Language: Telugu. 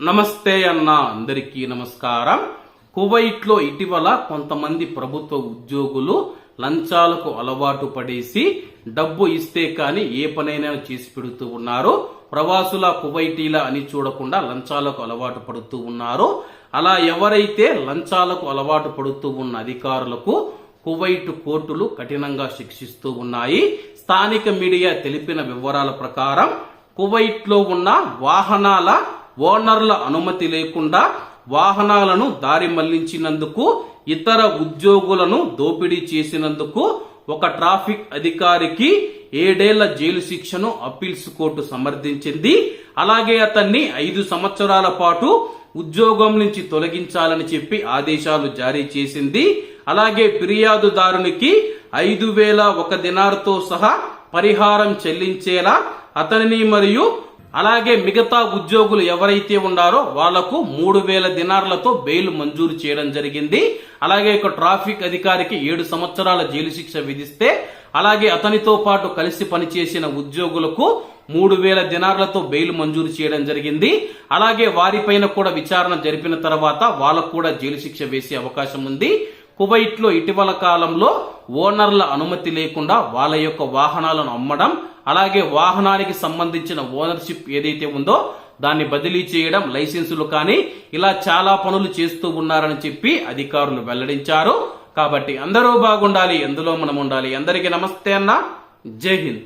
నమస్తే అన్న అందరికీ నమస్కారం. కువైట్లో ఇటీవల కొంతమంది ప్రభుత్వ ఉద్యోగులు లంచాలకు అలవాటు పడేసి డబ్బు ఇస్తే కానీ ఏ పనైనా చేసి పెడుతూ ఉన్నారు. ప్రవాసుల కువైటీల అని చూడకుండా లంచాలకు అలవాటు పడుతూ ఉన్నారు. అలా ఎవరైతే లంచాలకు అలవాటు పడుతూ ఉన్న అధికారులకు కువైట్ కోర్టులు కఠినంగా శిక్షిస్తూ ఉన్నాయి. స్థానిక మీడియా తెలిపిన వివరాల ప్రకారం కువైట్లో ఉన్న వాహనాల ఓనర్ల అనుమతి లేకుండా వాహనాలను దారి మళ్ళించినందుకు ఇతర ఉద్యోగులను దోపిడీ చేసినందుకు ఒక ట్రాఫిక్ అధికారికి ఏడేళ్ళ జైలు శిక్షను అప్పీల్స్ కోర్టు సమర్థించింది. అలాగే అతన్ని ఐదు సంవత్సరాల పాటు ఉద్యోగం నుంచి తొలగించాలని చెప్పి ఆదేశాలు జారీ చేసింది. అలాగే ఫిర్యాదుదారునికి ఐదు వేల ఒక దినార్తో సహా పరిహారం చెల్లించేలా అతనిని మరియు అలాగే మిగతా ఉద్యోగులు ఎవరైతే ఉన్నారో వాళ్ళకు మూడు వేల దినార్లతో బెయిల్ మంజూరు చేయడం జరిగింది. అలాగే ఒక ట్రాఫిక్ అధికారికి ఏడు సంవత్సరాల జైలు శిక్ష విధిస్తే అలాగే అతనితో పాటు కలిసి పనిచేసిన ఉద్యోగులకు మూడు వేల దినార్లతో బెయిల్ మంజూరు చేయడం జరిగింది. అలాగే వారిపైన కూడా విచారణ జరిపిన తర్వాత వాళ్ళకు కూడా జైలు శిక్ష వేసే అవకాశం ఉంది. కువైట్లో ఇటీవల కాలంలో ఓనర్ల అనుమతి లేకుండా వాళ్ళ యొక్క వాహనాలను అమ్మడం అలాగే వాహనానికి సంబంధించిన ఓనర్షిప్ ఏదైతే ఉందో దాన్ని బదిలీ చేయడం లైసెన్సులు కానీ ఇలా చాలా పనులు చేస్తూ ఉన్నారని చెప్పి అధికారులు వెల్లడించారు. కాబట్టి అందరూ బాగుండాలి ఎందులో మనం ఉండాలి. అందరికీ నమస్తే అన్న. జై హింద్.